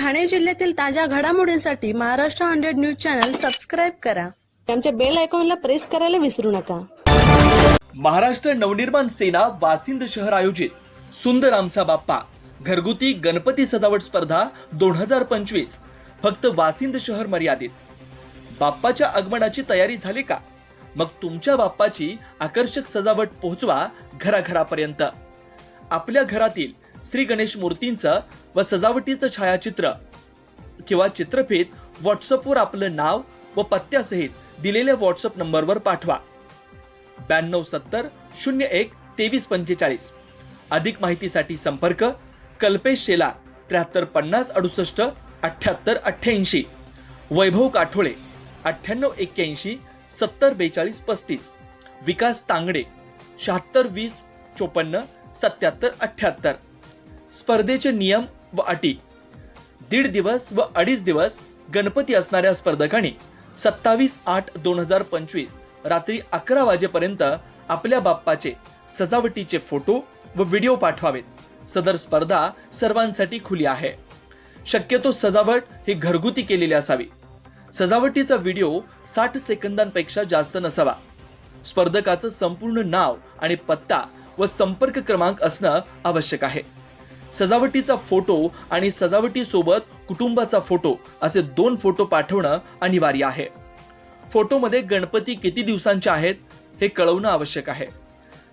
ठाणे जिल्ह्यातील ताज्या घडामोडींसाठी Maharashtra hundred news channel subscribe करा. आमच्या बेल आयकॉनला प्रेस करायला विसरू नका. महाराष्ट्र नवनिर्माण सेना वासिंद शहर आयोजित सुंदर आमचा बाप्पा घरगुती गणपती सजावट स्पर्धा दोन हजार पंचवीस फक्त वासिंद शहर मर्यादित. बाप्पाच्या आगमनाची तयारी झाली का? मग तुमच्या बाप्पाची आकर्षक सजावट पोहोचवा घराघरापर्यंत. आपल्या घरातील श्री गणेश मूर्तींचं व सजावटीचं छायाचित्र किंवा चित्रफित व्हॉट्सअपवर आपलं नाव व पत्त्यासहित दिलेल्या व्हॉट्सअप नंबरवर पाठवा. ब्याण्णव सत्तर शून्य एक तेवीस पंचेचाळीस. अधिक माहितीसाठी संपर्क कल्पेश शेला त्र्याहत्तर पन्नास अडुसष्ट अठ्ठ्याहत्तर अठ्ठ्याऐंशी. वैभव काठोळे अठ्ठ्याण्णव एक्क्याऐंशी सत्तर बेचाळीस पस्तीस. विकास तांगडे शहात्तर वीस चोपन्न सत्याहत्तर अठ्ठ्याहत्तर. स्पर्धेचे नियम व अटी. दीड दिवस व अडीच दिवस गणपती असणाऱ्या स्पर्धकांनी सत्तावीस आठ दोन हजार पंचवीस रात्री अकरा वाजेपर्यंत आपल्या बाप्पाचे सजावटीचे फोटो व व्हिडिओ पाठवावेत. सदर स्पर्धा सर्वांसाठी खुली आहे. शक्यतो सजावट ही घरगुती केलेली असावी. सजावटीचा व्हिडिओ साठ सेकंदांपेक्षा जास्त नसावा. स्पर्धकाचं संपूर्ण नाव आणि पत्ता व संपर्क क्रमांक असणं आवश्यक आहे. सजावटीचा फोटो आणि सजावटीसोबत कुटुंबाचा फोटो असे दोन फोटो पाठवणं अनिवार्य आहे. फोटोमध्ये गणपती किती दिवसांचे आहेत हे कळवणं आवश्यक आहे.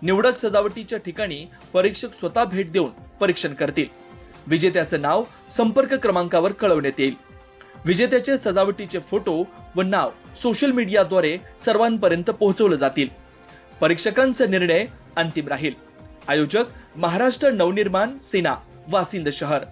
निवडक सजावटीच्या ठिकाणी परीक्षक स्वतः भेट देऊन परीक्षण करतील. विजेत्याचं नाव संपर्क क्रमांकावर कळवण्यात येईल. विजेत्याचे सजावटीचे फोटो व नाव सोशल मीडियाद्वारे सर्वांपर्यंत पोहोचवलं जातील. परीक्षकांचा निर्णय अंतिम राहील. आयोजक महाराष्ट्र नवनिर्माण सेना. वासिंद शहर